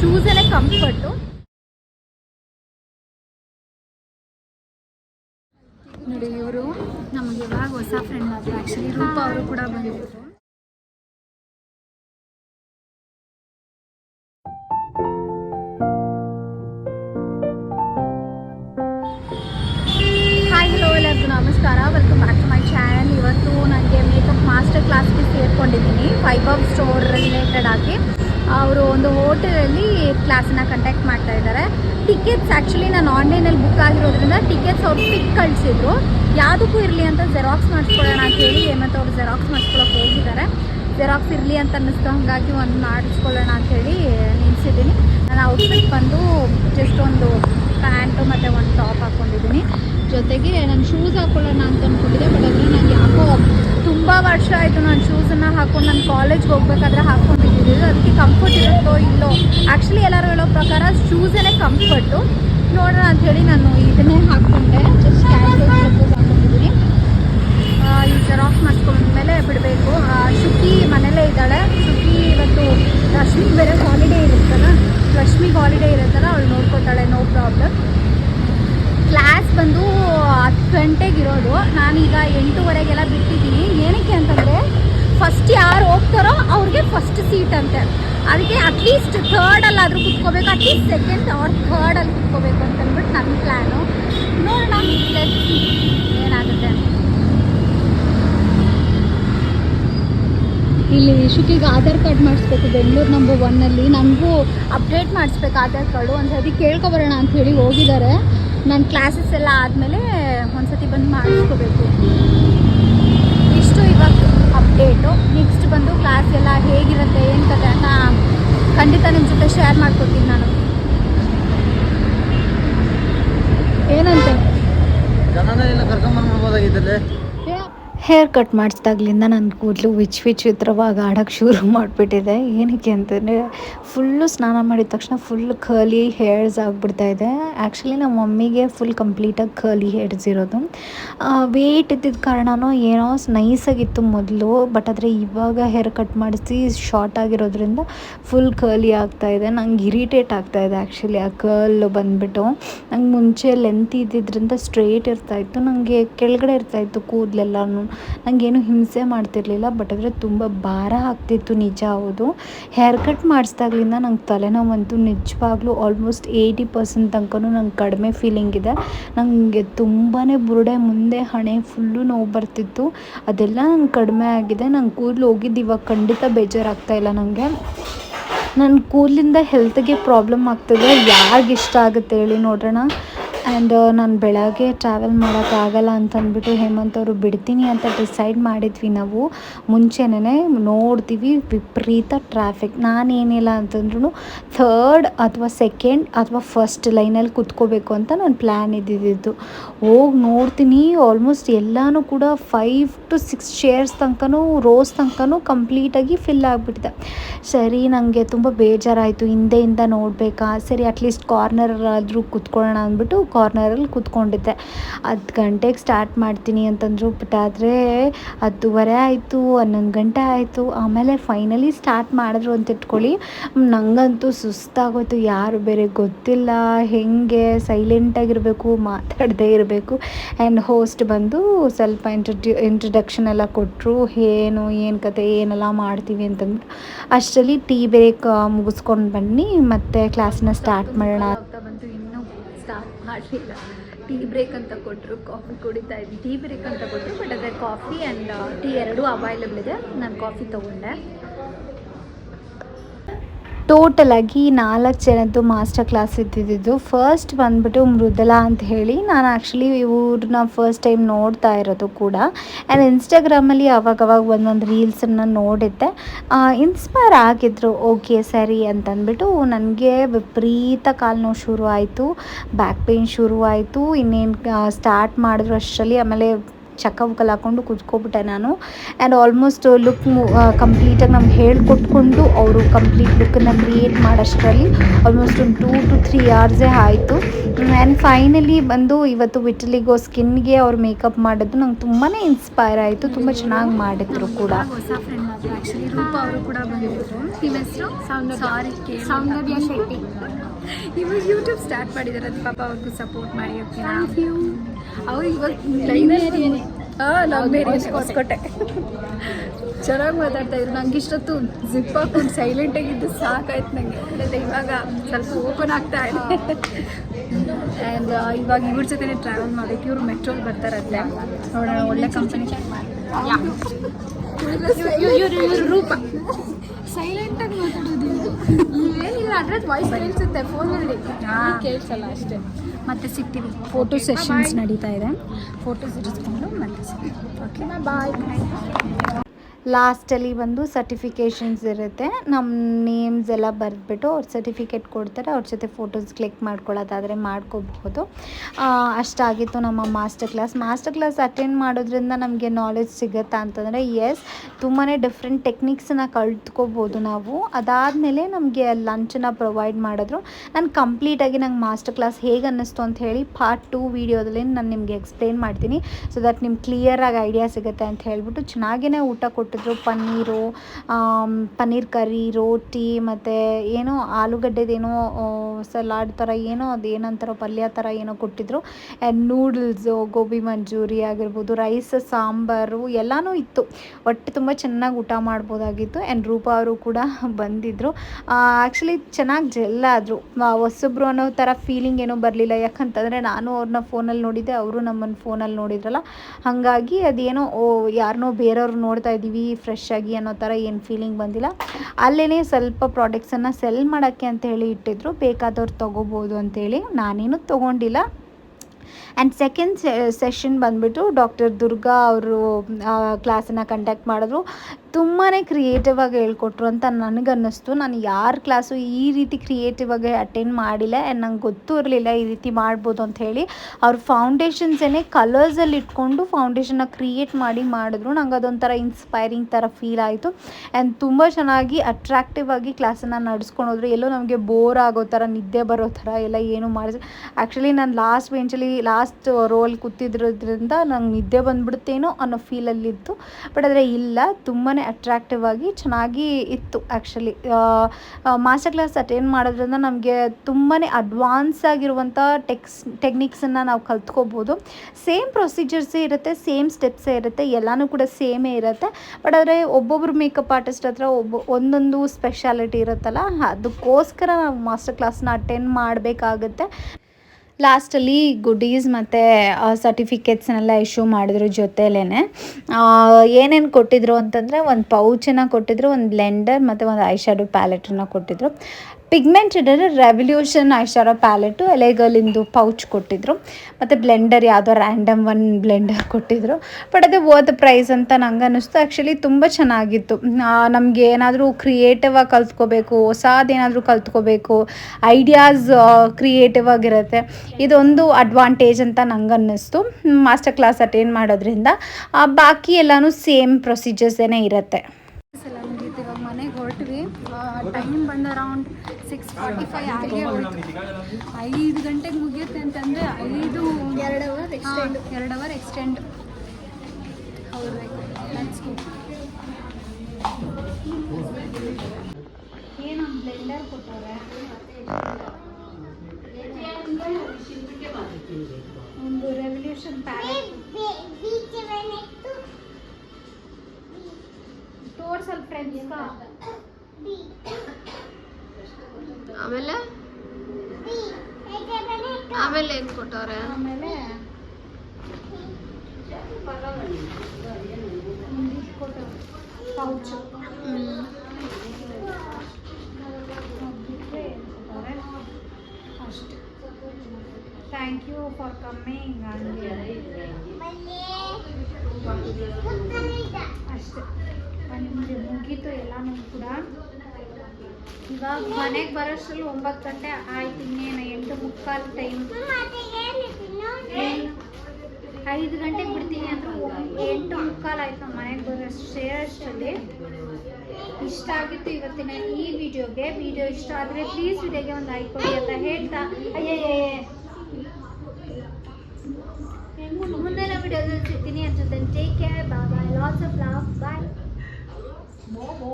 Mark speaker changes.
Speaker 1: ಶೂಸೇ comfort ನೋಡಿ ಇವರು ನಮಗೆ ಇವಾಗ ಹೊಸ ಫ್ರೆಂಡ್ ಆದರು. ಆ್ಯಕ್ಚುಲಿ ರೂಪ ಅವರು ಕೂಡ ಬಂದಿದ್ರು. ಹಾಯ್ ಹಲೋ ಎಲ್ಲರಿಗೂ ನಮಸ್ಕಾರ. Welcome back to my channel ಇವತ್ತು ನನಗೆ ಮೇಕಪ್ ಮಾಸ್ಟರ್ ಕ್ಲಾಸ್ಗೆ ಸೇರ್ಕೊಂಡಿದ್ದೀನಿ. ವೈಭವ್ ಸ್ಟೋರ್ ರಿಲೇಟೆಡ್ ಆಗಿ. ಅವರು ಒಂದು ಹೋಟೆಲಲ್ಲಿ ಕ್ಲಾಸನ್ನ ಕಂಡಕ್ಟ್ ಮಾಡ್ತಾ ಇದ್ದಾರೆ. ಟಿಕೆಟ್ಸ್ ಆ್ಯಕ್ಚುಲಿ ನಾನು ಆನ್ಲೈನಲ್ಲಿ ಬುಕ್ ಆಗಿರೋದ್ರಿಂದ ಟಿಕೆಟ್ಸ್ ಅವ್ರು ಪಿಕ್ ಕಳಿಸಿದ್ರು. ಯಾವುದಕ್ಕೂ ಇರಲಿ ಅಂತ ಜೆರಾಕ್ಸ್ ಮಾಡಿಸ್ಕೊಳ್ಳೋಣ ಅಂತ ಹೇಳಿ ಮತ್ತು ಅವ್ರು ಜೆರಾಕ್ಸ್ ಮಾಡಿಸ್ಕೊಳ್ಳೋಕೆ ಹೋಗಿದ್ದಾರೆ. ಜೆರಾಕ್ಸ್ ಇರಲಿ ಅಂತ ಅನ್ನಿಸ್ತು, ಹಾಗಾಗಿ ಒಂದು ಮಾಡಿಸ್ಕೊಳ್ಳೋಣ ಅಂಥೇಳಿ ನಿಲ್ಸಿದ್ದೀನಿ. ನಾನು ಔಟ್ಫಿಟ್ ಬಂದು ಜಸ್ಟ್ ಒಂದು ಪ್ಯಾಂಟು ಮತ್ತು ಒಂದು ಟಾಪ್ ಹಾಕ್ಕೊಂಡಿದ್ದೀನಿ ಜೊತೆಗೆ ನಾನು ಶೂಸ್ ಹಾಕ್ಕೊಳ್ಳೋಣ ಅಂತ ಅಂದ್ಕೊಂಡಿದ್ದೆ ಬಟ್ ಆದರೆ ನನಗೆ ಯಾಕೋ ತುಂಬ ವರ್ಷ ಆಯಿತು ನಾನು ಶೂಸನ್ನು ಹಾಕ್ಕೊಂಡು ನಾನು ಕಾಲೇಜ್ಗೆ ಹೋಗ್ಬೇಕಾದ್ರೆ ಹಾಕ್ಕೊಂಡಿದ್ದೀನಿ ಅದಕ್ಕೆ ಕಂಫರ್ಟ್ ಇರುತ್ತೋ ಇಲ್ಲೋ? ಆ್ಯಕ್ಚುಲಿ ಎಲ್ಲರೂ ಹೇಳೋ ಪ್ರಕಾರ ಶೂಸೇ ಕಂಫರ್ಟು ನೋಡೋಣ ಅಂಥೇಳಿ ನಾನು ಇದನ್ನೇ ಹಾಕ್ಕೊಂಡೆ. ಜಸ್ಟ್ ಕ್ಯಾಶ್ ಹಾಕೊಂಡಿದ್ದೀನಿ. ಈ ಜೆರಾಕ್ಸ್ ಮಾಡಿಸ್ಕೊಂಡ್ಮೇಲೆ ಬಿಡಬೇಕು. ಶುಕಿ ಮನೇಲೇ ಇದ್ದಾಳೆ. ಶುಕಿ ಇವತ್ತು ರಶ್ಮಿಗೆ ಬೇರೆ ಹಾಲಿಡೇ ಇರುತ್ತಲ್ಲ? ರಶ್ಮಿ ಹಾಲಿಡೇ ಇರುತ್ತಲ್ಲ, ಅವಳು ನೋಡ್ಕೊತಾಳೆ ನೋ ಪ್ರಾಬ್ಲಮ್ ಕ್ಲಾಸ್ ಬಂದು ಹತ್ತು ಗಂಟೆಗೆ ಇರೋದು. ನಾನೀಗ ಎಂಟೂವರೆಗೆಲ್ಲ ಬಿಟ್ಟಿದ್ದೀನಿ. ಏನಕ್ಕೆ ಅಂತಂದರೆ ಫಸ್ಟ್ ಯಾರು ಹೋಗ್ತಾರೋ ಅವ್ರಿಗೆ ಫಸ್ಟ್ ಸೀಟ್ ಅಂತೆ. ಅದಕ್ಕೆ ಅಟ್ಲೀಸ್ಟ್ ಥರ್ಡಲ್ಲಾದರೂ ಕುತ್ಕೋಬೇಕು ಅಟ್ಲೀಸ್ಟ್ ಸೆಕೆಂಡ್ ಆರ್ ಥರ್ಡಲ್ಲಿ ಕುತ್ಕೋಬೇಕು ಅಂತ ಅಂದ್ಬಿಟ್ಟು ನನ್ನ ಪ್ಲ್ಯಾನು ನೋಡೋಣ ಏನಾಗುತ್ತೆ. ಇಲ್ಲಿ ಶುಕಿಗೆ ಆಧಾರ್ ಕಾರ್ಡ್ ಮಾಡಿಸ್ಬೇಕು, ಬೆಂಗಳೂರು ನಂಬರ್ ಒನ್ನಲ್ಲಿ ನನಗೂ ಅಪ್ಡೇಟ್ ಮಾಡಿಸ್ಬೇಕು ಆಧಾರ್ ಕಾರ್ಡು. ಒಂದು ಸತಿ ಕೇಳ್ಕೊಬರೋಣ ಅಂತ ಹೇಳಿ ಹೋಗಿದ್ದಾರೆ. ನನ್ನ ಕ್ಲಾಸಸ್ ಎಲ್ಲ ಆದಮೇಲೆ ಒಂದು ಸತಿ ಬಂದು ಮಾಡಿಸ್ಕೋಬೇಕು. ಅಪ್ಡೇಟು ನೆಕ್ಸ್ಟ್ ಬಂದು ಕ್ಲಾಸ್ ಎಲ್ಲ ಹೇಗಿರುತ್ತೆ, ಏನು ಕತೆ ಅಂತ ಖಂಡಿತ ನಿಮ್ಮ ಜೊತೆ ಶೇರ್ ಮಾಡ್ಕೊತೀನಿ ನಾನು. ಏನಂತೆ?
Speaker 2: ಮಾಡ್ಬೋದಾಗಿದ್ದಲ್ಲಿ
Speaker 3: ಹೇರ್ ಕಟ್ ಮಾಡಿಸ್ದಾಗ್ಲಿಂದ ನನ್ನ ಕೂದಲು ವಿಚ್ ವಿಚಿತ್ರವಾಗಿ ಆಡೋಕ್ಕೆ ಶುರು ಮಾಡಿಬಿಟ್ಟಿದೆ. ಏನಕ್ಕೆ ಅಂತಂದರೆ ಫುಲ್ಲು ಸ್ನಾನ ಮಾಡಿದ ತಕ್ಷಣ ಫುಲ್ ಕರ್ಲಿ ಹೇರ್ಸ್ ಆಗಿಬಿಡ್ತಾ ಇದೆ. ಆ್ಯಕ್ಚುಲಿ ನಮ್ಮ ಮಮ್ಮಿಗೆ ಫುಲ್ ಕಂಪ್ಲೀಟಾಗಿ ಕರ್ಲಿ ಹೇರ್ಸ್ ಇರೋದು. ವೇಟ್ ಇದ್ದಿದ್ದ ಕಾರಣನೋ ಏನೋ ನೈಸಾಗಿತ್ತು ಮೊದಲು ಬಟ್ ಆದರೆ ಇವಾಗ ಹೇರ್ ಕಟ್ ಮಾಡಿಸಿ ಶಾರ್ಟ್ ಆಗಿರೋದ್ರಿಂದ ಫುಲ್ ಕರ್ಲಿ ಇದೆ. ನಂಗೆ ಇರಿಟೇಟ್ ಆಗ್ತಾ ಇದೆ ಆ್ಯಕ್ಚುಲಿ ಆ ಕರ್ಲ್ ಬಂದುಬಿಟ್ಟು. ನಂಗೆ ಮುಂಚೆ ಲೆಂತ್ ಇದ್ದಿದ್ದರಿಂದ ಸ್ಟ್ರೇಟ್ ಇರ್ತಾಯಿತ್ತು ನನಗೆ ಕೆಳಗಡೆ ಇರ್ತಾಯಿತ್ತು ಕೂದಲೆಲ್ಲನೂ. ನನಗೇನು ಹಿಂಸೆ ಮಾಡ್ತಿರ್ಲಿಲ್ಲ ಬಟ್ ಆದರೆ ತುಂಬ ಭಾರ ಆಗ್ತಿತ್ತು ನಿಜ ಹೌದು. ಹೇರ್ ಕಟ್ ಮಾಡಿಸ್ದಾಗ್ಲಿಂದ ನಂಗೆ ತಲೆನೋವು ನಿಜವಾಗ್ಲೂ ಆಲ್ಮೋಸ್ಟ್ ಏಯ್ಟಿ ಪರ್ಸೆಂಟ್ ತನಕನೂ ನಂಗೆ ಕಡಿಮೆ ಫೀಲಿಂಗ್ ಇದೆ. ನನಗೆ ತುಂಬಾ ಬುರುಡೆ ಮುಂದೆ ಹಣೆ ಫುಲ್ಲು ನೋವು ಬರ್ತಿತ್ತು. ಅದೆಲ್ಲ ನಂಗೆ ಕಡಿಮೆ ಆಗಿದೆ. ನಂಗೆ ಕೂದಲು ಹೋಗಿದ್ದು ಇವಾಗ ಖಂಡಿತ ಬೇಜಾರಾಗ್ತಾ ಇಲ್ಲ ನನಗೆ ನನ್ನ ಕೂದಲಿಂದ ಹೆಲ್ತ್ಗೆ ಪ್ರಾಬ್ಲಮ್ ಆಗ್ತದೆ ಯಾರಿಗಿಷ್ಟ ಆಗುತ್ತೆ ಹೇಳಿ ನೋಡೋಣ. ಆ್ಯಂಡ್ ನಾನು ಬೆಳಗ್ಗೆ ಟ್ರಾವೆಲ್ ಮಾಡೋಕ್ಕಾಗಲ್ಲ ಅಂತ ಅಂದ್ಬಿಟ್ಟು ಹೇಮಂತ್ ಅವರು ಬಿಡ್ತೀನಿ ಅಂತ ಡಿಸೈಡ್ ಮಾಡಿದ್ವಿ ನಾವು. ಮುಂಚೆನೇ ನೋಡ್ತೀವಿ ವಿಪರೀತ ಟ್ರಾಫಿಕ್ ನಾನೇನಿಲ್ಲ ಅಂತಂದ್ರೂ ಥರ್ಡ್ ಅಥವಾ ಸೆಕೆಂಡ್ ಅಥವಾ ಫಸ್ಟ್ ಲೈನಲ್ಲಿ ಕುತ್ಕೋಬೇಕು ಅಂತ ನನ್ನ ಪ್ಲ್ಯಾನ್ ಇದ್ದಿದ್ದು. ಹೋಗಿ ನೋಡ್ತೀನಿ ಆಲ್ಮೋಸ್ಟ್ ಎಲ್ಲನೂ ಕೂಡ ಫೈವ್ ಟು ಸಿಕ್ಸ್ ಚೇರ್ಸ್ ತನಕನೂ ರೋಸ್ ತನಕನೂ ಕಂಪ್ಲೀಟಾಗಿ ಫಿಲ್ ಆಗಿಬಿಟ್ಟಿದೆ. ಸರಿ ನನಗೆ ತುಂಬ ಬೇಜಾರಾಯಿತು. ಹಿಂದೆಯಿಂದ ನೋಡಬೇಕಾ? ಸರಿ ಅಟ್ಲೀಸ್ಟ್ ಕಾರ್ನರ್ ಆದರೂ ಕುತ್ಕೊಳ್ಳೋಣ ಅಂದ್ಬಿಟ್ಟು ಕಾರ್ನರಲ್ಲಿ ಕುತ್ಕೊಂಡಿದ್ದೆ. ಹತ್ತು ಗಂಟೆಗೆ ಸ್ಟಾರ್ಟ್ ಮಾಡ್ತೀನಿ ಅಂತಂದರು ಬಟ್ ಹತ್ತುವರೆ ಆಯಿತು, ಹನ್ನೊಂದು ಗಂಟೆ ಆಯಿತು. ಆಮೇಲೆ ಫೈನಲಿ ಸ್ಟಾರ್ಟ್ ಮಾಡಿದ್ರು ಅಂತ ಇಟ್ಕೊಳ್ಳಿ. ನನಗಂತೂ ಸುಸ್ತಾಗೋಯ್ತು. ಯಾರು ಬೇರೆ ಗೊತ್ತಿಲ್ಲ. ಹೇಗೆ ಸೈಲೆಂಟಾಗಿರಬೇಕು ಮಾತಾಡದೇ ಇರಬೇಕು. ಆ್ಯಂಡ್ ಹೋಸ್ಟ್ ಬಂದು ಸ್ವಲ್ಪ ಇಂಟ್ರಡ್ಯೂ ಇಂಟ್ರಡಕ್ಷನ್ ಎಲ್ಲ ಕೊಟ್ಟರು ಏನು ಏನು ಕತೆ, ಏನೆಲ್ಲ ಮಾಡ್ತೀವಿ ಅಂತಂದ್ಬಿಟ್ಟು ಅಷ್ಟರಲ್ಲಿ ಟೀ ಬ್ರೇಕ್ ಮುಗಿಸ್ಕೊಂಡು ಬನ್ನಿ. ಮತ್ತೆ ಕ್ಲಾಸ್ನ ಸ್ಟಾರ್ಟ್ ಮಾಡೋಣ
Speaker 1: ಬಂತು ಇನ್ನೂ ಸ್ಟಾರ್ಟ್ ಮಾಡಲಿಲ್ಲ. ಟೀ ಬ್ರೇಕ್ ಅಂತ ಕೊಟ್ಟರು ಕಾಫಿ ಕುಡಿತಾ ಇದ್ದೀನಿ ಟೀ ಬ್ರೇಕ್ ಅಂತ ಕೊಟ್ಟರು ಬಟ್ ಅದೇ ಕಾಫಿ ಆ್ಯಂಡ್ ಟೀ ಎರಡೂ ಅವೈಲೇಬಲ್ ಇದೆ. ನಾನು ಕಾಫಿ ತೊಗೊಂಡೆ.
Speaker 3: ಟೋಟಲ್ ಆಗಿ ನಾಲ್ಕು ಜನದ್ದು ಮಾಸ್ಟರ್ ಕ್ಲಾಸ್ ಇದ್ದಿದ್ದು. ಫಸ್ಟ್ ಬಂದ್ಬಿಟ್ಟು ಮೃದುಲಾ ಅಂತ ಹೇಳಿ ನಾನು ಆ್ಯಕ್ಚುಲಿ ಇವ್ರನ್ನ ಫಸ್ಟ್ ಟೈಮ್ ನೋಡ್ತಾ ಇರೋದು ಕೂಡ. ಆ್ಯಂಡ್ ಇನ್ಸ್ಟಾಗ್ರಾಮಲ್ಲಿ ಅವಾಗವಾಗ ಒಂದೊಂದು ರೀಲ್ಸನ್ನು ನೋಡಿದ್ದೆ. ಇನ್ಸ್ಪೈರ್ ಆಗಿದ್ರು. ಓಕೆ ಸರಿ ಅಂತಂದ್ಬಿಟ್ಟು ನನಗೆ ವಿಪರೀತ ಕಾಲು ನೋವು ಶುರು ಆಯಿತು ಬ್ಯಾಕ್ ಪೇಯ್ನ್ ಶುರು ಆಯಿತು ಇನ್ನೇನು ಸ್ಟಾರ್ಟ್ ಮಾಡಿದ್ರು ಅಷ್ಟರಲ್ಲಿ. ಆಮೇಲೆ ಚಕ್ಕವುಕಲ್ಲಿ ಹಾಕೊಂಡು ಕುಚ್ಕೊಬಿಟ್ಟೆ ನಾನು. ಆ್ಯಂಡ್ ಆಲ್ಮೋಸ್ಟ್ ಲುಕ್ ಕಂಪ್ಲೀಟಾಗಿ ನಮ್ಗೆ ಹೇಳ್ಕೊಟ್ಕೊಂಡು ಅವರು ಕಂಪ್ಲೀಟ್ ಲುಕ್ಕನ್ನು ಕ್ರಿಯೇಟ್ ಮಾಡೋಷ್ಟರಲ್ಲಿ ಆಲ್ಮೋಸ್ಟ್ ಒಂದು ಟೂ ಟು ತ್ರೀ ಅವರ್ಸೇ ಆಯಿತು. ಆ್ಯಂಡ್ ಫೈನಲಿ ಬಂದು ಇವತ್ತು ವಿಟಲಿಗೋ ಸ್ಕಿನ್ಗೆ ಅವ್ರು ಮೇಕಪ್ ಮಾಡಿದ್ದು ನಂಗೆ ತುಂಬಾ ಇನ್ಸ್ಪೈರ್ ಆಯಿತು. ತುಂಬ ಚೆನ್ನಾಗಿ ಮಾಡಿದ್ರು ಕೂಡ.
Speaker 1: ರೂಪ ಅವರು ಬಂದಿದ್ರು. ಸೌಂದರ್ಯ ಶೆಟ್ಟಿ. ಇವಾಗ ಯೂಟ್ಯೂಬ್ ಸ್ಟಾರ್ಟ್ ಮಾಡಿದ್ದಾರೆ ಅದು ಪಾಪ ಅವ್ರಿಗೂ ಸಪೋರ್ಟ್ ಮಾಡಿ ಅವ್ರು ಇವಾಗ ಹೊಸಕೋಟೆ ಚೆನ್ನಾಗಿ ಮಾತಾಡ್ತಾ ಇದ್ರು. ನಂಗೆ ಇಷ್ಟೊತ್ತು ಜಿಪ್ ಹಾಕೊಂಡು ಸೈಲೆಂಟಾಗಿದ್ದು ಸಾಕಾಯ್ತು ನನಗೆ ಇವಾಗ ಸ್ವಲ್ಪ ಓಪನ್ ಆಗ್ತಾ ಇದೆ. ಆ್ಯಂಡ್ ಇವಾಗ ಇವ್ರ ಜೊತೆ ಟ್ರಾವೆಲ್ ಮಾಡಬೇಕು. ಇವರು ಮೆಟ್ರೋಲ್ ಬರ್ತಾರಂತೆ ನೋಡೋಣ ಒಳ್ಳೆ ಕಂಪನಿ ರೂಪ. ಮಾತಾಡೋದು ಏನಿಲ್ಲ ಅಡ್ರೆಸ್ ವಾಯ್ಸ್ ಕೇಳಿಸುತ್ತೆ ಫೋನಲ್ಲಿ ಕೇಳಿಸಲ್ಲ ಅಷ್ಟೇ. ಮತ್ತೆ ಸಿಗ್ತೀವಿ. ಫೋಟೋ ಸೆಷನ್ಸ್ ನಡೀತಾ ಇದೆ. ಫೋಟೋಸ್ ಇರಿಸ್ಕೊಂಡು ಮತ್ತೆ ಸಿಗ್ತೀವಿ. ಓಕೆ ಬಾಯ್
Speaker 3: ಲಾಸ್ಟಲ್ಲಿ ಬಂದು ಸರ್ಟಿಫಿಕೇಷನ್ಸ್ ಇರುತ್ತೆ. ನಮ್ಮ ನೇಮ್ಸ್ ಎಲ್ಲ ಬರೆದ್ಬಿಟ್ಟು ಅವ್ರ ಸರ್ಟಿಫಿಕೇಟ್ ಕೊಡ್ತಾರೆ, ಅವ್ರ ಜೊತೆ ಫೋಟೋಸ್ ಕ್ಲಿಕ್ ಮಾಡ್ಕೊಳ್ಳೋದಾದರೆ ಮಾಡ್ಕೋಬಹುದು ಅಷ್ಟಾಗಿತ್ತು ನಮ್ಮ master class master class attend ಮಾಡೋದ್ರಿಂದ ನಮಗೆ ನಾಲೆಜ್ ಸಿಗುತ್ತಾ ಅಂತಂದರೆ ಎಸ್ ತುಂಬಾ ಡಿಫ್ರೆಂಟ್ ಟೆಕ್ನಿಕ್ಸನ್ನ ಕಲ್ತ್ಕೋಬೋದು ನಾವು. ಅದಾದಮೇಲೆ ನಮಗೆ ಲಂಚನ್ನ ಪ್ರೊವೈಡ್ ಮಾಡಿದ್ರು. ನಾನು ಕಂಪ್ಲೀಟಾಗಿ ನಂಗೆ ಮಾಸ್ಟರ್ ಕ್ಲಾಸ್ ಹೇಗೆ ಅನ್ನಿಸ್ತು ಅಂತ ಹೇಳಿ ಪಾರ್ಟ್ ಟೂ ವೀಡಿಯೋದಲ್ಲಿ ನಾನು ನಿಮಗೆ ಎಕ್ಸ್ಪ್ಲೇನ್ ಮಾಡ್ತೀನಿ. ಸೊ ದಟ್ ನಿಮ್ಗೆ ಕ್ಲಿಯರಾಗಿ ಐಡಿಯಾ ಸಿಗುತ್ತೆ ಅಂತ ಹೇಳ್ಬಿಟ್ಟು ಚೆನ್ನಾಗೇ ಊಟ ಕೊಟ್ಟಿದ್ರು ಪನ್ನೀರು ಪನ್ನೀರ್ ಕರಿ, ರೋಟಿ ಮತ್ತು ಏನೋ ಆಲೂಗಡ್ಡೆದೇನೋ ಸಲಾಡ್ ಥರ ಏನೋ ಅದು ಏನಂತಾರೋ ಪಲ್ಯ ಥರ ಏನೋ ಕೊಟ್ಟಿದ್ರು. ಆ್ಯಂಡ್ ನೂಡಲ್ಸು ಗೋಬಿ ಮಂಚೂರಿ ಆಗಿರ್ಬೋದು ರೈಸ್ ಸಾಂಬಾರು ಎಲ್ಲನೂ ಇತ್ತು. ಒಟ್ಟು ತುಂಬ ಚೆನ್ನಾಗಿ ಊಟ ಮಾಡ್ಬೋದಾಗಿತ್ತು. ಆ್ಯಂಡ್ ರೂಪಾ ಅವರು ಕೂಡ ಬಂದಿದ್ದರು ಆ್ಯಕ್ಚುಲಿ ಚೆನ್ನಾಗಿ ಜೆಲ್ ಆದರು. ಹೊಸಬ್ರು ಅನ್ನೋ ಥರ ಫೀಲಿಂಗ್ ಏನೂ ಬರಲಿಲ್ಲ. ಯಾಕಂತಂದರೆ ನಾನು ಅವ್ರನ್ನ ಫೋನಲ್ಲಿ ನೋಡಿದ್ದೆ, ಅವರು ನಮ್ಮನ್ನು ಫೋನಲ್ಲಿ ನೋಡಿದ್ರಲ್ಲ. ಹಾಗಾಗಿ ಅದೇನೋ, ಓ ಯಾರನ್ನೋ ಬೇರೆಯವ್ರು ನೋಡ್ತಾ ಇದ್ದೀವಿ ಫ್ರೆಶ್ ಆಗಿ ಅನ್ನೋ ಥರ ಏನು ಫೀಲಿಂಗ್ ಬಂದಿಲ್ಲ. ಅಲ್ಲೇ ಸ್ವಲ್ಪ ಪ್ರಾಡಕ್ಟ್ಸನ್ನು ಸೆಲ್ ಮಾಡೋಕ್ಕೆ ಅಂತ ಹೇಳಿ ಇಟ್ಟಿದ್ರು. ಬೇಕಾದವ್ರು ತೊಗೋಬೋದು ಅಂತೇಳಿ ನಾನೇನು ತೊಗೊಂಡಿಲ್ಲ. ಆ್ಯಂಡ್ ಸೆಕೆಂಡ್ ಸೆಷನ್ ಬಂದುಬಿಟ್ಟು ಡಾಕ್ಟರ್ ದುರ್ಗಾ ಅವರು ಕ್ಲಾಸನ್ನು ಕಂಡಕ್ಟ್ ಮಾಡಿದ್ರು. ತುಂಬಾ ಕ್ರಿಯೇಟಿವ್ ಆಗಿ ಹೇಳ್ಕೊಟ್ರು ಅಂತ ನನಗನ್ನಿಸ್ತು. ನಾನು ಯಾರ ಕ್ಲಾಸು ಈ ರೀತಿ ಕ್ರಿಯೇಟಿವ್ ಆಗಿ ಅಟೆಂಡ್ ಮಾಡಿಲ್ಲ. ಆ್ಯಂಡ್ ನಂಗೆ ಗೊತ್ತೂ ಇರಲಿಲ್ಲ ಈ ರೀತಿ ಮಾಡ್ಬೋದು ಅಂತ ಹೇಳಿ. ಅವ್ರ ಫೌಂಡೇಶನ್ಸೇನೆ ಕಲರ್ಸಲ್ಲಿ ಇಟ್ಕೊಂಡು ಫೌಂಡೇಶನ್ನ ಕ್ರಿಯೇಟ್ ಮಾಡಿ ಮಾಡಿದ್ರು. ನಂಗೆ ಅದೊಂಥರ ಇನ್ಸ್ಪೈರಿಂಗ್ ಥರ ಫೀಲ್ ಆಯಿತು. ಆ್ಯಂಡ್ ತುಂಬ ಚೆನ್ನಾಗಿ ಅಟ್ರಾಕ್ಟಿವ್ ಆಗಿ ಕ್ಲಾಸನ್ನು ನಡೆಸ್ಕೊಂಡು ಹೋದ್ರು. ಎಲ್ಲೋ ನಮಗೆ ಬೋರ್ ಆಗೋ ಥರ ನಿದ್ದೆ ಬರೋ ಥರ ಎಲ್ಲ ಏನು ಮಾಡಿದ್ರು ಆ್ಯಕ್ಚುಲಿ ನಾನು ಲಾಸ್ಟ್ ಬೆಂಚಲ್ಲಿ ಲಾಸ್ಟ್ ರೋಲ್ ಕೂತಿದ್ರೋದ್ರಿಂದ ನಂಗೆ ನಿದ್ದೆ ಬಂದ್ಬಿಡುತ್ತೇನೋ ಅನ್ನೋ ಫೀಲಲ್ಲಿತ್ತು ಬಟ್ ಆದರೆ ಇಲ್ಲ. ತುಂಬಾ ಅಟ್ರಾಕ್ಟಿವ್ ಆಗಿ ಚೆನ್ನಾಗಿ ಇತ್ತು ಆ್ಯಕ್ಚುಲಿ ಮಾಸ್ಟರ್ ಕ್ಲಾಸ್ ಅಟೆಂಡ್ ಮಾಡೋದ್ರಿಂದ ನಮಗೆ ತುಂಬಾ ಅಡ್ವಾನ್ಸ್ ಆಗಿರುವಂಥ ಟೆಕ್ಸ್ ಟೆಕ್ನಿಕ್ಸನ್ನು ನಾವು ಕಲ್ತ್ಕೋಬೋದು. ಸೇಮ್ ಪ್ರೊಸೀಜರ್ಸೇ ಇರುತ್ತೆ ಸೇಮ್ ಸ್ಟೆಪ್ಸೇ ಇರುತ್ತೆ, ಎಲ್ಲನೂ ಕೂಡ ಸೇಮೇ ಇರುತ್ತೆ. ಬಟ್ ಆದರೆ ಒಬ್ಬೊಬ್ಬರು ಮೇಕಪ್ ಆರ್ಟಿಸ್ಟ್ ಹತ್ರ ಒಬ್ಬ, ಒಂದೊಂದು ಸ್ಪೆಷಾಲಿಟಿ ಇರುತ್ತಲ್ಲ, ಅದಕ್ಕೋಸ್ಕರ ನಾವು ಮಾಸ್ಟರ್ ಕ್ಲಾಸ್ನ ಅಟೆಂಡ್ ಮಾಡಬೇಕಾಗುತ್ತೆ. ಲಾಸ್ಟಲ್ಲಿ ಗುಡೀಸ್ ಮತ್ತು ಸರ್ಟಿಫಿಕೇಟ್ಸ್ನೆಲ್ಲ ಇಶ್ಯೂ ಮಾಡಿದ್ರು ಜೊತೆಲೇ ಏನೇನು ಕೊಟ್ಟಿದ್ರು ಅಂತಂದರೆ, ಒಂದು ಪೌಚನ್ನು ಕೊಟ್ಟಿದ್ರು, ಒಂದು ಬ್ಲೆಂಡರ್ ಮತ್ತು ಒಂದು ಐ ಶ್ಯಾಡೋ ಪ್ಯಾಲೆಟನ್ನು ಕೊಟ್ಟಿದ್ರು. ಪಿಗ್ಮೆಂಟ್ ಇಡೋದು ರೆವಲ್ಯೂಷನ್ ಐಶಾರೋ ಪ್ಯಾಲೆಟು. ಎಲೆಗಲಿಂದು ಪೌಚ್ ಕೊಟ್ಟಿದ್ರು. ಮತ್ತು ಬ್ಲೆಂಡರ್ ಯಾವುದೋ ರ್ಯಾಂಡಮ್ ಒನ್ ಬ್ಲೆಂಡರ್ ಕೊಟ್ಟಿದ್ರು. ಬಟ್ ಅದೇ ವರ್ತ್ ಪ್ರೈಸ್ ಅಂತ ನಂಗೆ ಅನ್ನಿಸ್ತು ಆ್ಯಕ್ಚುಲಿ ತುಂಬ ಚೆನ್ನಾಗಿತ್ತು. ನಮಗೆ ಏನಾದರೂ ಕ್ರಿಯೇಟಿವ್ ಆಗಿ ಕಲ್ತ್ಕೋಬೇಕು ಹೊಸದೇನಾದರೂ ಕಲ್ತ್ಕೋಬೇಕು ಐಡಿಯಾಸ್ ಕ್ರಿಯೇಟಿವ್ ಆಗಿರುತ್ತೆ. ಇದೊಂದು ಅಡ್ವಾಂಟೇಜ್ ಅಂತ ನಂಗೆ ಅನ್ನಿಸ್ತು ಮಾಸ್ಟರ್ ಕ್ಲಾಸ್ ಅಟೆಂಡ್ ಮಾಡೋದ್ರಿಂದ ಬಾಕಿ ಎಲ್ಲನೂ ಸೇಮ್ ಪ್ರೊಸೀಜರ್ಸೇನೆ ಇರುತ್ತೆ.
Speaker 1: ಮನೆಗೆ ಹೊರಟ್ವಿ. ಟೈಮ್ ಬಂದು ಅರೌಂಡ್ ಫಾರ್ಟಿ ಫೈವ್ ಆಗೇ ಹೋಯ್ತು. ಐದು ಗಂಟೆಗೆ ಮುಗಿಯುತ್ತೆ ಅಂತಂದರೆ ಐದು ಎರಡು ಅವರ್ ಎಕ್ಸ್ಟೆಂಡ್ ಎರಡು ಅವರ್ ಎಕ್ಸ್ಟೆಂಡ್ ಏನು ಬ್ಲೆಂಡರ್ ಕೊಟ್ಟವ್ರೆ? ಒಂದು ರೆವಲ್ಯೂಷನ್ ಪ್ಯಾಲೆಟ್ ತೋರ್ಸಲ್ ಫ್ರೆಂಡ್ಸ್
Speaker 4: ಆಮೇಲೆ? ಆಮೇಲೆ ಏನ್ ಕೊಟ್ಟವ್ರೆ?
Speaker 1: ಆಮೇಲೆ ಪೌಚ್ ಅಷ್ಟೆ ಥ್ಯಾಂಕ್ ಯು ಫಾರ್ ಕಮ್ಮಿಂಗ್ ಅಷ್ಟೆ ಮುಗೀತು ಎಲ್ಲನೂ ಕೂಡ. ಇವಾಗ ಮನೆಗೆ ಬರೋಷ್ಟರಲ್ಲಿ ಒಂಬತ್ತು ಗಂಟೆ ಆಯ್ತು, ಇನ್ನೇನು ಎಂಟು ಮುಕ್ಕಾಲು ಟೈಮ್ ಐದು ಗಂಟೆಗೆ ಬಿಡ್ತೀನಿ ಅಂದ್ರೆ ಒಂಬ- ಎಂಟು ಮುಕ್ಕಾಲು ಆಯ್ತು ನಮ್ಮ ಮನೆಗೆ ಬರೋಷ್ಟು ಸೇರೋಷ್ಟರಲ್ಲಿ ಇಷ್ಟ ಆಗಿತ್ತು ಇವತ್ತಿನ ಈ ವಿಡಿಯೋಗೆ. ವಿಡಿಯೋ ಇಷ್ಟ ಆದರೆ ಪ್ಲೀಸ್ ವಿಡಿಯೋಗೆ ಒಂದು ಲೈಕ್ ಕೊಡಿ ಅಂತ ಹೇಳ್ತಾ ಅಯ್ಯೇ ಮುಂದಿನ ವಿಡಿಯೋದಲ್ಲಿ ಸಿಗ್ತೀನಿ ಅಂತ take care bye lots of love bye